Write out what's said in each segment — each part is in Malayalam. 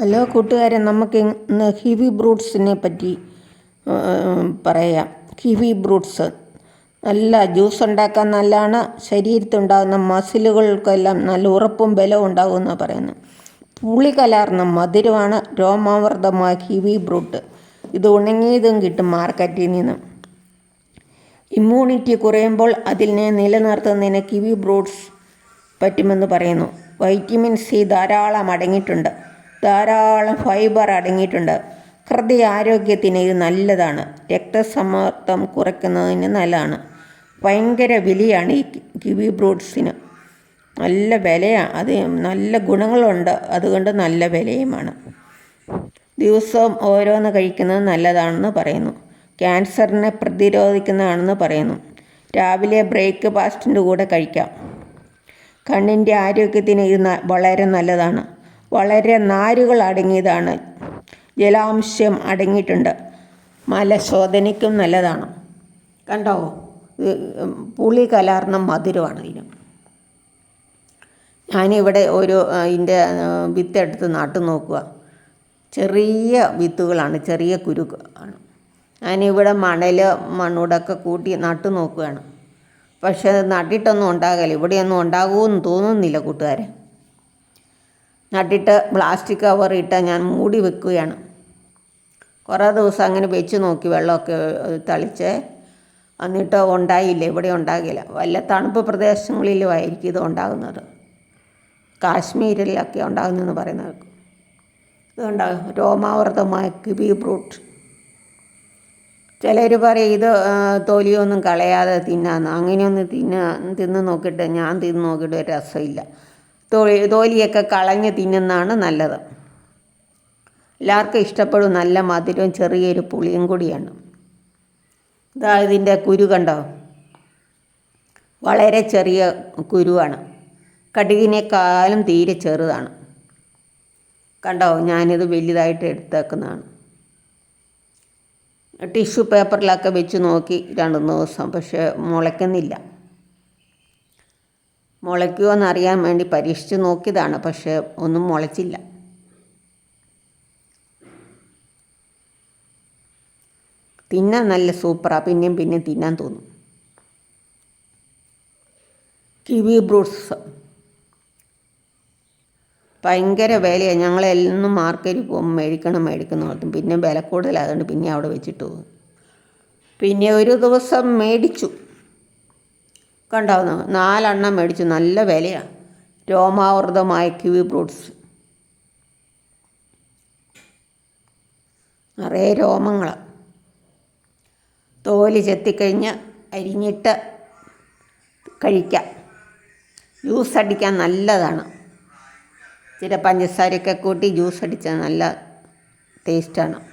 ഹലോ കൂട്ടുകാരെ നമുക്ക് ഇന്ന് ഹിവി ബ്രൂട്ട്സിനെ പറ്റി പറയാം. ഹിവി ബ്രൂട്ട്സ്. നല്ല ജ്യൂസ് ഉണ്ടാക്കാൻ നല്ലതാണ് ശരീരത്തുണ്ടാകുന്ന മസിലുകൾക്കെല്ലാം നല്ല ഉറപ്പും ബലവും ഉണ്ടാകുമെന്ന് പറയുന്നു പുളി കലർന്ന മധുരമാണ് രോമാവർദ്ധമായ ഹിവി ബ്രൂട്ട്. ഇത് ഉണങ്ങിയതും കിട്ടും മാർക്കറ്റിൽ നിന്ന്. ഇമ്മ്യൂണിറ്റി കുറയുമ്പോൾ അതിനെ നിലനിർത്തുന്നതിന് കിവി ബ്രൂട്ട്സ് പറ്റുമെന്ന് പറയുന്നു. വൈറ്റമിൻ സി ധാരാളം അടങ്ങിയിട്ടുണ്ട്. ധാരാളം ഫൈബർ അടങ്ങിയിട്ടുണ്ട്. ഹൃദയ ആരോഗ്യത്തിന് ഇത് നല്ലതാണ്. രക്തസമ്മർദ്ദം കുറയ്ക്കുന്നതിന് നല്ലതാണ്. ഭയങ്കര വിലയാണ് ഈ കിവി ഫ്രൂട്ട്സിന് നല്ല വിലയാണ് അത് നല്ല ഗുണങ്ങളുണ്ട്. അതുകൊണ്ട് നല്ല വിലയുമാണ്. ദിവസവും ഓരോന്ന് കഴിക്കുന്നത് നല്ലതാണെന്ന് പറയുന്നു. ക്യാൻസറിനെ പ്രതിരോധിക്കുന്നതാണെന്ന് പറയുന്നു. രാവിലെ ബ്രേക്ക് ഫാസ്റ്റിന്റെ കൂടെ കഴിക്കാം. കണ്ണിന്റെ ആരോഗ്യത്തിന് ഇത് വളരെ നല്ലതാണ്. വളരെ നാരുകൾ അടങ്ങിയതാണ്. ജലാംശം അടങ്ങിയിട്ടുണ്ട്. മലശോധനയ്ക്കും നല്ലതാണ്. കണ്ടോ? പുളി കലർന്ന മധുരമാണ് ഇതിന്. ഞാനിവിടെ ഒരു ഇതിന്റെ വിത്തെടുത്ത് നട്ടു നോക്കുക. ചെറിയ വിത്തുകളാണ് ചെറിയ കുരുക്ക് ആണ് ഞാനിവിടെ മണൽ മണ്ണൂടൊക്കെ കൂട്ടി നട്ടു നോക്കുകയാണ്. പക്ഷേ നട്ടിട്ടൊന്നും ഉണ്ടാകില്ല. ഇവിടെയൊന്നും ഉണ്ടാകുമെന്ന് തോന്നുന്നില്ല കൂട്ടുകാരെ. നട്ടിട്ട് പ്ലാസ്റ്റിക് കവർ ഇട്ട് ഞാൻ മൂടി വെക്കുകയാണ്. കുറേ ദിവസം അങ്ങനെ വെച്ച് നോക്കി വെള്ളമൊക്കെ തളിച്ച്. എന്നിട്ട് ഉണ്ടായില്ല ഇവിടെ ഉണ്ടാകില്ല. വല്ല തണുപ്പ് പ്രദേശങ്ങളിലും ആയിരിക്കും ഇത് ഉണ്ടാകുന്നത്. കാശ്മീരിലൊക്കെ ഉണ്ടാകുന്നതെന്ന് പറയുന്നത് ഇതുണ്ടാകും രോമാവൃതമായ കിബി ഫ്രൂട്ട് ചിലർ പറയും ഇത് തൊലിയൊന്നും കളയാതെ തിന്നാന്ന്. അങ്ങനെയൊന്നും തിന്ന തിന്ന് നോക്കിയിട്ട് ഞാൻ തിന്ന് നോക്കിയിട്ട് രസമില്ല. തൊലി തോലിയൊക്കെ കളഞ്ഞ് തിന്നുന്നതാണ് നല്ലത്. എല്ലാവർക്കും ഇഷ്ടപ്പെടും നല്ല മധുരവും ചെറിയൊരു പുളിയും കൂടിയാണ്. ഇതാ ഇതിന്റെ കുരു കണ്ടോ? വളരെ ചെറിയ കുരുവാണ്. കടുകിനേക്കാളും തീരെ ചെറുതാണ്. കണ്ടോ? ഞാനിത് വലുതായിട്ട് എടുത്തേക്കുന്നതാണ്. ടിഷ്യൂ പേപ്പറിലൊക്കെ വെച്ച് നോക്കി രണ്ട് ദിവസം പക്ഷേ മുളയ്ക്കുന്നില്ല. മുളയ്ക്കുമോ എന്നറിയാൻ വേണ്ടി പരീക്ഷിച്ച് നോക്കിയതാണ് പക്ഷേ ഒന്നും മുളച്ചില്ല. തിന്നാൻ നല്ല സൂപ്പറാണ് പിന്നെയും പിന്നെയും തിന്നാൻ തോന്നും. കിവി ബ്രൂട്ട്സ് ഭയങ്കര വിലയാണ് ഞങ്ങളെന്നും മാർക്കറ്റിൽ പോകുമ്പോൾ മേടിക്കണം മേടിക്കണം നടത്തും പിന്നെ വില കൂടുതലായതുകൊണ്ട് പിന്നെ അവിടെ വെച്ചിട്ട് പോകും. പിന്നെ ഒരു ദിവസം മേടിച്ചു. കണ്ടാവുന്ന നാലെണ്ണം മേടിച്ചു. നല്ല വിലയാണ് രോമാവൃതമായ കിവി ഫ്രൂട്ട്സ്. നിറയെ രോമങ്ങൾ തോൽ ചെത്തിക്കഴിഞ്ഞ് അരിഞ്ഞിട്ട് കഴിക്കാം. ജ്യൂസ് അടിക്കാൻ നല്ലതാണ്. ഇച്ചിരി പഞ്ചസാരയൊക്കെ കൂട്ടി ജ്യൂസ് അടിച്ചാൽ നല്ല ടേസ്റ്റാണ്.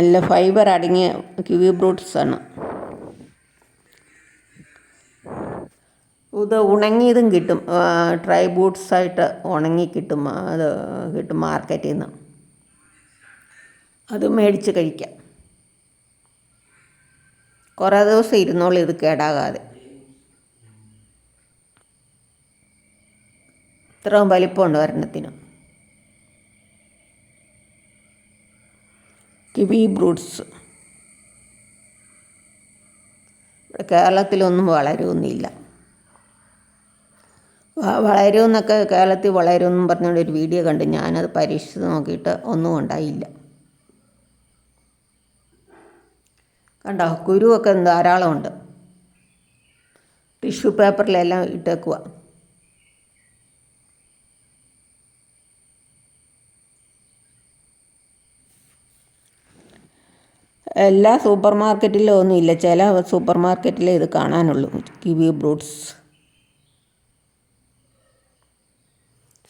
നല്ല ഫൈബർ അടങ്ങിയ കിവി ബ്രൂട്ട്സാണ് ഇത് ഉണങ്ങിയതും കിട്ടും. ഡ്രൈ ബൂട്ട്സായിട്ട് ഉണങ്ങി കിട്ടും. അത് കിട്ടും മാർക്കറ്റിൽ നിന്ന് അത് മേടിച്ച് കഴിക്കാം. കുറേ ദിവസം ഇരുന്നോളൂ ഇത് കേടാകാതെ. ഇത്രയും വലിപ്പമുണ്ട് ഒരെണ്ണത്തിന്. Kiwi fruits. ഇവിടെ കേരളത്തിലൊന്നും വളരുമൊന്നുമില്ല വളരുമെന്നൊക്കെ കേരളത്തിൽ വളരുമെന്നും പറഞ്ഞുകൊണ്ട് ഒരു വീഡിയോ കണ്ട് ഞാനത് പരീക്ഷിച്ച് നോക്കിയിട്ട് ഒന്നും ഉണ്ടായില്ല. കണ്ടോ കുരുവൊക്കെ ധാരാളമുണ്ട്. ടിഷ്യൂ പേപ്പറിലെല്ലാം ഇട്ടേക്കുക എല്ലാ സൂപ്പർ മാർക്കറ്റിലും ഒന്നുമില്ല. ചില സൂപ്പർ മാർക്കറ്റിലേ ഇത് കാണാനുള്ളൂ. കിവി ബ്രൂട്ട്സ്.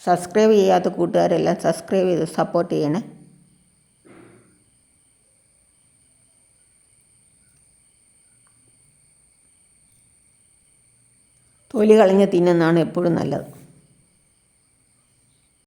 സബ്സ്ക്രൈബ് ചെയ്യാത്ത കൂട്ടുകാരെല്ലാം സബ്സ്ക്രൈബ് ചെയ്ത് സപ്പോർട്ട് ചെയ്യണേ. തൊലി കളഞ്ഞ് തിന്നുന്നതാണ് എപ്പോഴും നല്ലത്.